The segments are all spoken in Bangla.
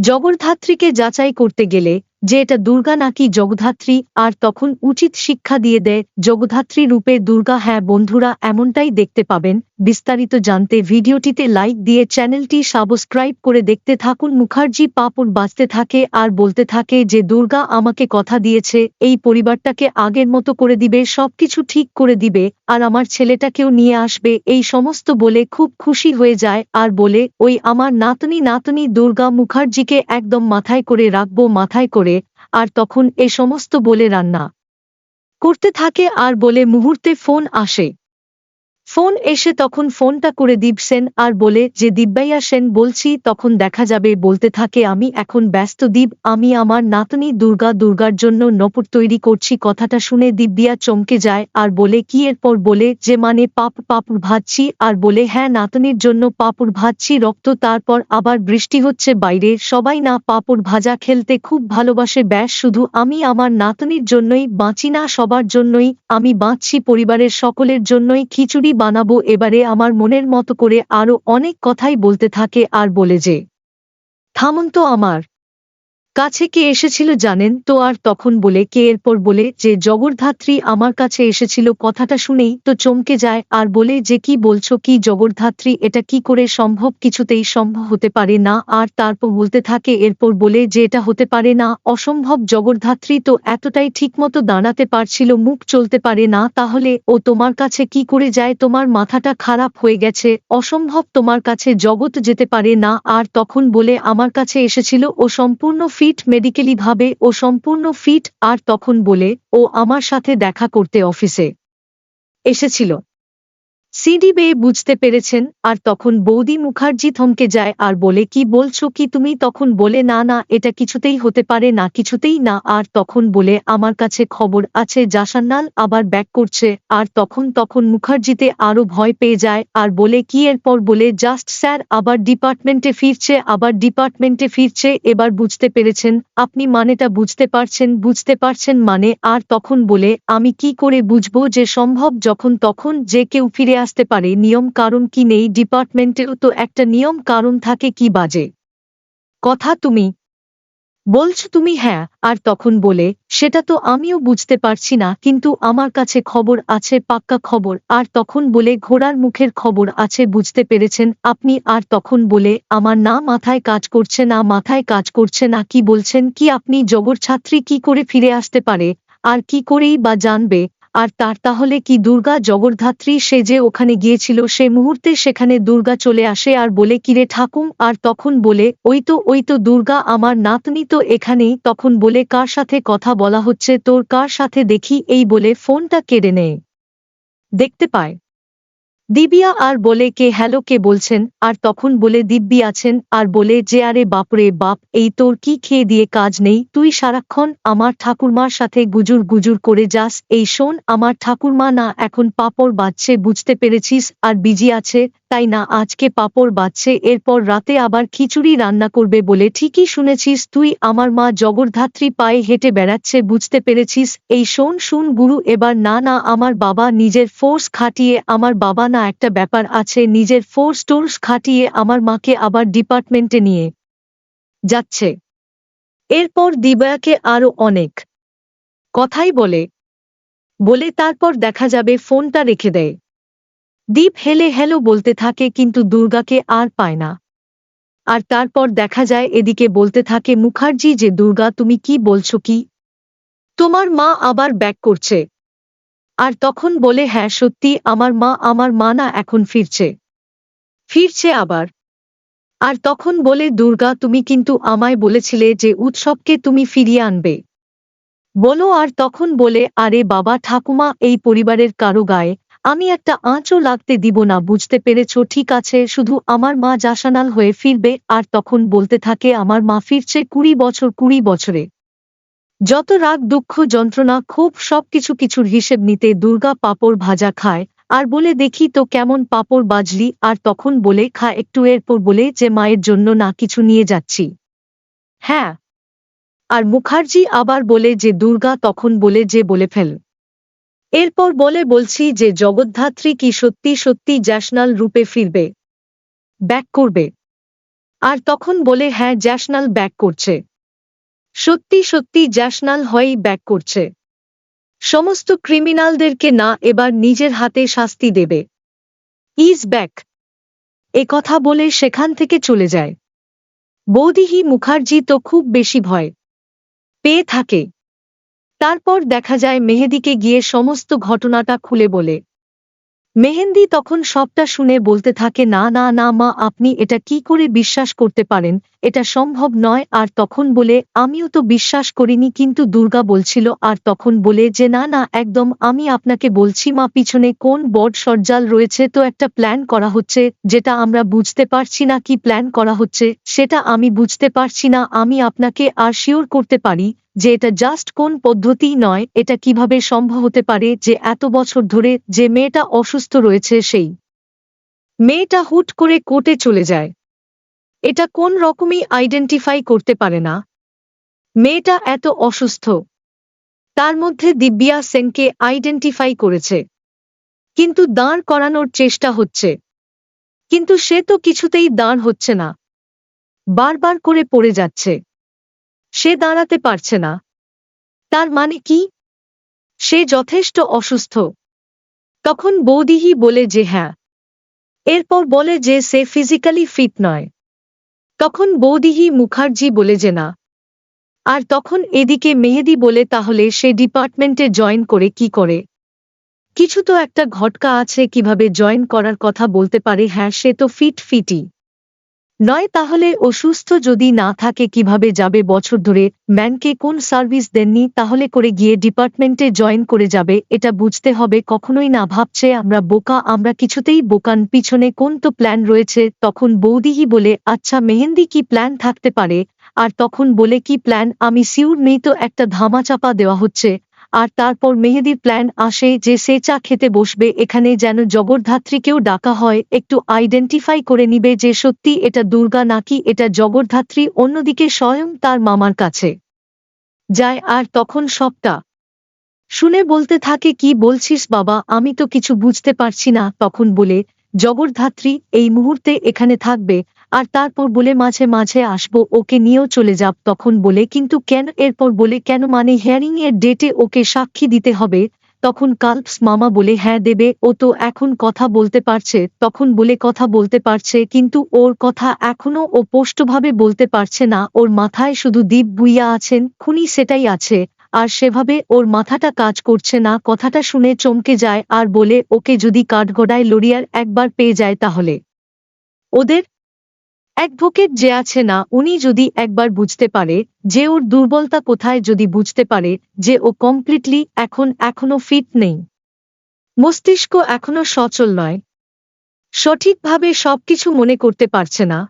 জগদ্ধাত্রীকে যাচাই করতে গেলে যে এটা দুর্গা নাকি জগধাত্রী, আর তখন উচিত শিক্ষা দিয়ে দেয়, জগধাত্রী রূপে দুর্গা হ্যাঁ বন্ধুরা, এমনটাই দেখতে পাবেন। বিস্তারিত জানতে ভিডিওটিতে লাইক দিয়ে চ্যানেলটি সাবস্ক্রাইব করে দেখতে থাকুন। মুখার্জি পাপড় বাঁচতে থাকে আর বলতে থাকে যে, দুর্গা আমাকে কথা দিয়েছে, এই পরিবারটাকে আগের মতো করে দিবে, সবকিছু ঠিক করে দিবে, আর আমার ছেলেটাকেও নিয়ে আসবে। এই সমস্ত বলে খুব খুশি হয়ে যায় আর বলে, ওই আমার নাতনি নাতনি দুর্গা মুখার্জিকে একদম মাথায় করে রাখব, মাথায় করে আর তখন এ সমস্ত বলে রান্না করতে থাকে আর বলে মুহূর্তে ফোন আসে। ফোন এসে তখন ফোনটা করে দীপ সেন আর বলে, যে দিব্যাইয়া সেন বলছি, তখন দেখা যাবে, বলতে থাকে, আমি এখন ব্যস্ত দীপ, আমি আমার নাতনি দুর্গা দুর্গার জন্য নপুর তৈরি করছি, কথাটা শুনে দিব্যিয়া চমকে যায় আর বলে, কি এরপর? বলে, যে মানে পাপ পাপুর ভাজছি। আর বলে হ্যাঁ নাতনির জন্য পাপুর ভাজছি, রক্ত, তারপর আবার বৃষ্টি হচ্ছে বাইরে, সবাই না পাপড় ভাজা খেলতে খুব ভালোবাসে, ব্যাস, শুধু আমি আমার নাতনির জন্যই বাঁচি না, সবার জন্যই, আমি বাঁচছি পরিবারের সকলের জন্যই, খিচুড়ি বানাবো এবারে আমার মনের মতো করে আরও অনেক কথাই বলতে থাকে আর বলে যে, থামুন তো আমার। কাছে কে এসেছিল জানেন তো আর তখন বলে, কে এরপর বলে, যে জগরধাত্রী আমার কাছে এসেছিল কথাটা শুনেই তো চমকে যায় আর বলে, যে কি বলছো কি জগরধাত্রী এটা কি করে সম্ভব? কিছুতেই সম্ভব হতে পারে না আর তারপর বলতে থাকে, এরপর বলে, যে এটা হতে পারে না, অসম্ভব জগরধাত্রী তো এতটাই ঠিকমতো দাঁড়াতে পারছিল, মুখ চলতে পারে না, তাহলে ও তোমার কাছে কি করে যায়? তোমার মাথাটা খারাপ হয়ে গেছে, অসম্ভব তোমার কাছে জগৎ যেতে পারে না, আর তখন বলে, আমার কাছে এসেছিল ও সম্পূর্ণ ফিট মেডিকেলি ভাবে ও সম্পূর্ণ ফিট আর তখন বলে, ও আমার সাথে দেখা করতে অফিসে এসেছিল। সিডি বেয়ে বুঝতে পেরেছেন, আর তখন বৌদি মুখার্জি থমকে যায় আর বলে, কি বলছো কি তুমি? তখন বলে, না না, এটা কিছুতেই হতে পারে না, কিছুতেই না। আর তখন বলে, আমার কাছে খবর আছে, জাসান্নাল আবার ব্যাক করছে। আর তখন তখন মুখার্জিতে আরও ভয় পেয়ে যায় আর বলে, কি এরপর বলে, জাস্ট স্যার, আবার ডিপার্টমেন্টে ফিরছে, আবার ডিপার্টমেন্টে ফিরছে, এবার বুঝতে পেরেছেন, আপনি মানেটা বুঝতে পারছেন বুঝতে পারছেন মানে। আর তখন বলে, আমি কি করে বুঝব যে সম্ভব যখন তখন যে কেউ ফিরে আসতে পারে, নিয়ম কারণ কি নেই? ডিপার্টমেন্টেও তো একটা নিয়ম কারণ থাকে, কি বাজে? কথা তুমি। বলছো তুমি হ্যাঁ আর তখন বলে, সেটা তো আমিও বুঝতে পারছি না, কিন্তু আমার কাছে খবর আছে, পাক্কা খবর, আর তখন বলে, ঘোড়ার মুখের খবর আছে, বুঝতে পেরেছেন আপনি, আর তখন বলে, আমার না মাথায় কাজ করছে না, মাথায় কাজ করছে না, কি বলছেন, কি আপনি জগর ছাত্রী কি করে ফিরে আসতে পারে, আর কি করেই বা জানবে আর তার তাহলে কি দুর্গা জগদ্ধাত্রী সে যে ওখানে গিয়েছিল সে মুহূর্তে সেখানে দুর্গা চলে আসে আর বলে, কিরে ঠাকুম, আর তখন বলে, ওই তো ওই তো দুর্গা আমার নাতনি তো এখানেই। তখন বলে, কার সাথে কথা বলা হচ্ছে? তোর কার সাথে দেখি? এই বলে ফোনটা কেড়ে নেয়। দেখতে পায় দিবিয়া আর বলে কে হ্যালো কে বলছেন, আর তখন বলে দিব্যি আছেন, আর বলে যে আরে বাপরে বাপ, এই তোর কি খেয়ে দিয়ে কাজ নেই, তুই সারাক্ষণ আমার ঠাকুরমার সাথে গুজুর গুজুর করে যাস, এই শোন আমার ঠাকুরমা না এখন পাপড় বাজছে, বুঝতে পেরেছিস, আর বিজি আছে তাই না আজকে পাপড় বাজছে, এরপর রাতে আবার খিচুড়ি রান্না করবে বলে ঠিকই শুনেছিস তুই, আমার মা জগরধাত্রী পায়ে হেঁটে বেড়াচ্ছে, বুঝতে পেরেছিস? এই শোন শুন গুরু, এবার না না, আমার বাবা নিজের ফোর্স খাটিয়ে, আমার বাবা না একটা ব্যাপার আছে, নিজের ফোর্স টোর্স খাটিয়ে, আমার মাকে আবার ডিপার্টমেন্টে নিয়ে যাচ্ছে। এরপর দিবায়াকে আরও অনেক কথাই বলে। বলে তারপর দেখা যাবে, ফোনটা রেখে দেয়। দীপ হেলে হেলো বলতে থাকে কিন্তু দুর্গাকে আর পায় না। আর তারপর দেখা যায় এদিকে বলতে থাকে মুখার্জি যে, দুর্গা, তুমি কি বলছো কি? তোমার মা আবার ব্যাক করছে। আর তখন বলে হ্যাঁ সত্যি, আমার মা আমার মা না এখন ফিরছে। ফিরছে আবার? আর তখন বলে, দুর্গা, তুমি কিন্তু আমায় বলেছিলে যে, উৎসবকে তুমি ফিরিয়ে আনবে। বলো। আর তখন বলে, আরে বাবা, ঠাকুমা, এই পরিবারের কারও গায়ে আমি একটা আঁচও লাগতে দিব না, বুঝতে পেরেছ? ঠিক আছে, শুধু আমার মা জাসানাল হয়ে ফিরবে, আর তখন বলতে থাকে আমার মা ফিরছে কুড়ি বছর, কুড়ি বছরে। যত রাগ, দুঃখ, যন্ত্রণা খুব সবকিছু কিছুর হিসেব নিতে দুর্গা পাপড় ভাজা খায়, আর বলে, দেখি তো কেমন পাপড় বাজলি। আর তখন বলে, খা, একটু এরপর বলে যে মায়ের জন্য না কিছু নিয়ে যাচ্ছি। হ্যাঁ। আর মুখার্জি আবার বলে যে, দুর্গা তখন বলে যে, বলে ফেল। এরপর বলে বলছি যে জগদ্ধাত্রী কি সত্যি সত্যি জ্যাসনাল রূপে ফিরবে, ব্যাক করবে। আর তখন বলে হ্যাঁ জ্যাসনাল ব্যাক করছে। সত্যি সত্যি জ্যাসনাল হয়েই ব্যাক করছে। সমস্ত ক্রিমিনালদেরকে না এবার নিজের হাতে শাস্তি দেবে। Is back. এ কথা বলে সেখান থেকে চলে যায়। বৌদিহি মুখার্জি তো খুব বেশি ভয় পেয়ে থাকে। তারপর দেখা যায় মেহেদিকে গিয়ে সমস্ত ঘটনাটা খুলে বলে। মেহেন্দি তখন সবটা শুনে বলতে থাকে, না না না, মা, আপনি এটা কি করে বিশ্বাস করতে পারেন? এটা সম্ভব নয়। আর তখন বলে, আমিও তো বিশ্বাস করিনি, কিন্তু দুর্গা বলছিল। আর তখন বলে যে, না না, একদম, আমি আপনাকে বলছি, মা, পিছনে কোন বড সজ্জাল রয়েছে তো একটা প্ল্যান করা হচ্ছে, যেটা আমরা বুঝতে পারছি না কি প্ল্যান করা হচ্ছে, সেটা আমি বুঝতে পারছি না, আমি আপনাকে আর শিওর করতে পারি যে এটা জাস্ট কোন পদ্ধতি নয়, এটা কীভাবে সম্ভব হতে পারে যে এত বছর ধরে যে মেয়েটা অসুস্থ রয়েছে সেই মেয়েটা হুট করে কোর্টে চলে যায়। এটা কোন রকমই আইডেন্টিফাই করতে পারে না। মেয়েটা এত অসুস্থ। তার মধ্যে দিব্যা সেনকে আইডেন্টিফাই করেছে। কিন্তু দাঁড় করানোর চেষ্টা হচ্ছে। কিন্তু সে তো কিছুতেই দাঁড় হচ্ছে না। বারবার করে পড়ে যাচ্ছে। সে দাঁড়াতে পারছে না। তার মানে কি? সে যথেষ্ট অসুস্থ। তখন বৌদিহি বলে যে হ্যাঁ। এরপর বলে যে সে ফিজিক্যালি ফিট নয়। তখন বৌদিহি মুখার্জি বলে যে না। আর তখন এদিকে মেহেদি বলে তাহলে সে ডিপার্টমেন্টে জয়েন করে কি করে? কিছু তো একটা ঘটকা আছে কীভাবে জয়েন করার কথা বলতে পারে হ্যাঁ সে তো ফিট ফিটি নয় তাহলে অসুস্থ যদি না থাকে কীভাবে যাবে বছর ধরে? ম্যানকে কোন সার্ভিস দেননি? তাহলে করে গিয়ে ডিপার্টমেন্টে জয়েন করে যাবে, এটা বুঝতে হবে, কখনোই না ভাবছে আমরা বোকা, আমরা কিছুতেই বোকান পিছনে কোন তো প্ল্যান রয়েছে? তখন বৌদিহি বলে আচ্ছা মেহেন্দি কি প্ল্যান থাকতে পারে? আর তখন বলে, কি প্ল্যান? আমি সিউর নেই তো একটা ধামাচাপা দেওয়া হচ্ছে। আর তারপর মেহেদির প্ল্যান আসে যে সে চা খেতে বসবে। এখানে যেন জগরধাত্রীকেও ডাকা হয়। একটু আইডেন্টিফাই করে নিবে যে সত্যি এটা দুর্গা নাকি এটা জগরধাত্রী অন্যদিকে স্বয়ং তার মামার কাছে যায় আর তখন সবটা শুনে বলতে থাকে, কি বলছিস বাবা? আমি তো কিছু বুঝতে পারছি না। তখন বলে জগরধাত্রী এই মুহূর্তে এখানে থাকবে। আর তারপর বলে মাঝে মাঝে আসব, ওকে নিয়েও চলে যাব তখন বলে, কিন্তু কেন? এরপর বলে, কেন মানে হেয়ারিং এর ডেটে ওকে সাক্ষী দিতে হবে? তখন কাল্পস মামা বলে হ্যাঁ দেবে। ও তো এখন কথা বলতে পারছে। তখন বলে, কথা বলতে পারছে, কিন্তু ওর কথা এখনও ও পোষ্টভাবে বলতে পারছে না। ওর মাথায় শুধু দ্বীপ বুইয়া আছেন, খুনি সেটাই আছে। আর সেভাবে ওর মাথাটা কাজ করছে না। কথাটা শুনে চমকে যায় আর বলে, ওকে যদি কাঠগড়ায় লড়িয়ার একবার পেয়ে যায় তাহলে। ওদের অ্যাডভোকেট যে আছে না, উনি যদি একবার বুঝতে পারে যে ওর দুর্বলতা কোথায়, যদি বুঝতে পারে যে ও কমপ্লিটলি এখন, এখনও ফিট নেই। মস্তিষ্ক এখনও সচল নয়। সঠিকভাবে সবকিছু মনে করতে পারছে না।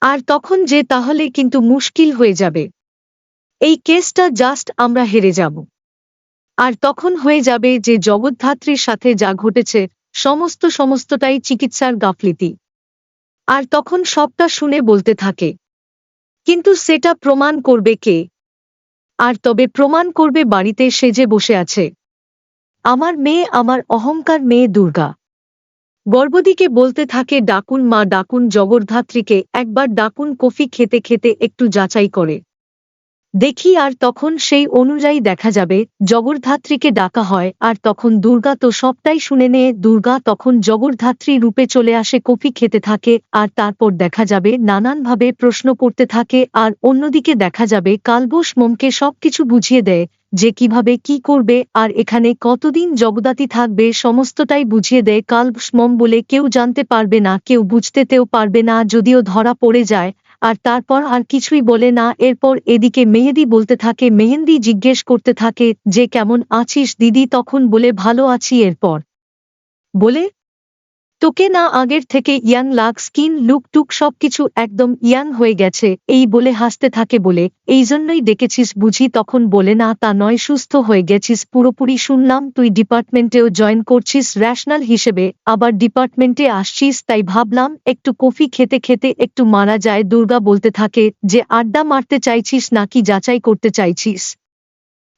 আর তখন যে তাহলে কিন্তু মুশকিল হয়ে যাবে। এই কেসটা জাস্ট আমরা হেরে যাব। আর তখন হয়ে যাবে যে জগদ্ধাত্রীর সাথে যা ঘটেছে, সমস্ত, সমস্তটাই চিকিৎসার গাফলিতি। আর তখন সবটা শুনে বলতে থাকে। কিন্তু সেটা প্রমাণ করবে কে? আর তবে প্রমাণ করবে বাড়িতে সেজে বসে আছে। আমার মেয়ে আমার অহংকার মেয়ে দুর্গা। গর্বদিকে বলতে থাকে, ডাকুন মা, ডাকুন জগরধাত্রীকে একবার ডাকুন কফি খেতে খেতে একটু যাচাই করে। দেখি আর তখন সেই অনুযায়ী দেখা যাবে জগরধাত্রীকে ডাকা হয়, আর তখন দুর্গা তো সবটাই শুনে নিয়ে, দুর্গা তখন জগরধাত্রী রূপে চলে আসে, কফি খেতে থাকে, আর তারপর দেখা যাবে নানানভাবে প্রশ্ন করতে থাকে, আর অন্যদিকে দেখা যাবে কালবোস মোমকে সবকিছু বুঝিয়ে দেয়, যে কীভাবে কি করবে, আর এখানে কতদিন জগদাতি থাকবে, সমস্তটাই বুঝিয়ে দেয় কালবোস মোম বলে কেউ জানতে পারবে না, কেউ বুঝতেতেও পারবে না, যদিও ধরা পড়ে যায় আর তারপর আর কিছুই বলে না। এরপর এদিকে মেহেদি বলতে থাকে, মেহেন্দি জিজ্ঞেস করতে থাকে যে, কেমন আছিস দিদি? তখন বলে, ভালো আছি। এরপর বলে তোকে না আগের থেকে ইয়াং লাগ, স্কিন, লুক, টুক সবকিছু একদম ইয়াং হয়ে গেছে, এই বলে হাসতে থাকে বলে, এই জন্যই ডেকেছিস বুঝি তখন বলে না, তা নয়, সুস্থ হয়ে গেছিস, পুরোপুরি শুনলাম, তুই ডিপার্টমেন্টেও জয়েন করছিস, র্যাশনাল হিসেবে, আবার ডিপার্টমেন্টে আসছিস, তাই ভাবলাম, একটু কফি খেতে খেতে একটু মারা যায়, দুর্গা বলতে থাকে যে, আড্ডা মারতে চাইছিস নাকি যাচাই করতে চাইছিস?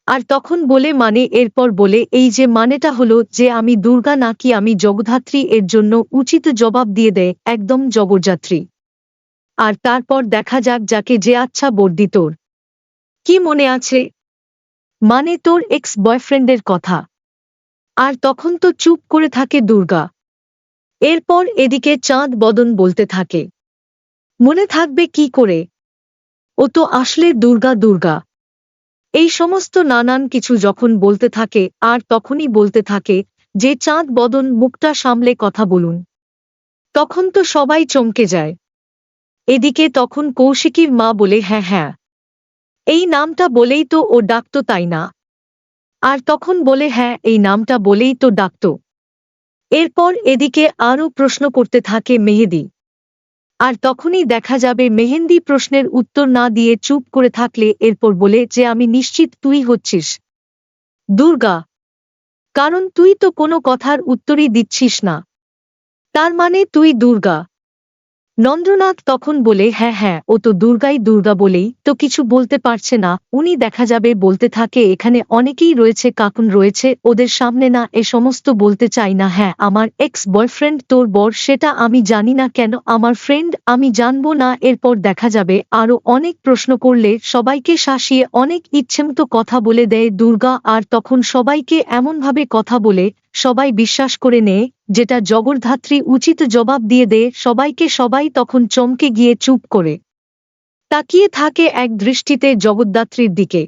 আর তখন বলে মানে এরপর বলে, এই যে মানেটা হলো যে আমি দুর্গা নাকি আমি জগধাত্রী, এর জন্য উচিত জবাব দিয়ে দেয়, একদম জগরযাত্রী আর তারপর দেখা যাক যাকে যে আচ্ছা বর্দি তোর। কি মনে আছে? মানে তোর এক্স বয়ফ্রেন্ডের কথা। আর তখন তো চুপ করে থাকে দুর্গা। এরপর এদিকে চাঁদ বদন বলতে থাকে। মনে থাকবে কি করে? ও তো আসলে দুর্গা দুর্গা। এই সমস্ত নানান কিছু যখন বলতে থাকে, আর তখনই বলতে থাকে, যে চাঁদ বদন মুখটা সামলে কথা বলুন। তখন তো সবাই চমকে যায়। এদিকে তখন কৌশিকীর মা বলে হ্যাঁ হ্যাঁ। এই নামটা বলেই তো ও ডাকত, তাই না? আর তখন বলে হ্যাঁ এই নামটা বলেই তো ডাকত। এরপর এদিকে আরও প্রশ্ন করতে থাকে মেহেদি। আর তখনই দেখা যাবে মেহেন্দি প্রশ্নের উত্তর না দিয়ে চুপ করে থাকলে এরপর বলে যে আমি নিশ্চিত তুই হচ্ছিস। দুর্গা, কারণ তুই তো কোনো কথার উত্তরই দিচ্ছিস না। তার মানে তুই দুর্গা। নন্দ্রনাথ তখন বলে হ্যাঁ হ্যাঁ ও তো দুর্গাই দুর্গা বলেই তো কিছু বলতে পারছে না। উনি দেখা যাবে বলতে থাকে, এখানে অনেকেই রয়েছে, কাকুন রয়েছে, ওদের সামনে না এ সমস্ত বলতে চাই না। হ্যাঁ আমার এক্স বয়ফ্রেন্ড তোর বর, সেটা আমি জানি না কেন, আমার ফ্রেন্ড আমি জানব না। এরপর দেখা যাবে, আরও অনেক প্রশ্ন করলে সবাইকে শাসিয়ে অনেক ইচ্ছেমতো কথা বলে দেয় দুর্গা। আর তখন সবাইকে এমনভাবে কথা বলে, সবাই বিশ্বাস করে নেয় যেটা জগরধাত্রী উচিত জবাব দিয়ে দেয়, সবাইকে সবাই তখন চমকে গিয়ে চুপ করে তাকিয়ে থাকে এক দৃষ্টিতে জগদ্ধাত্রীর দিকে।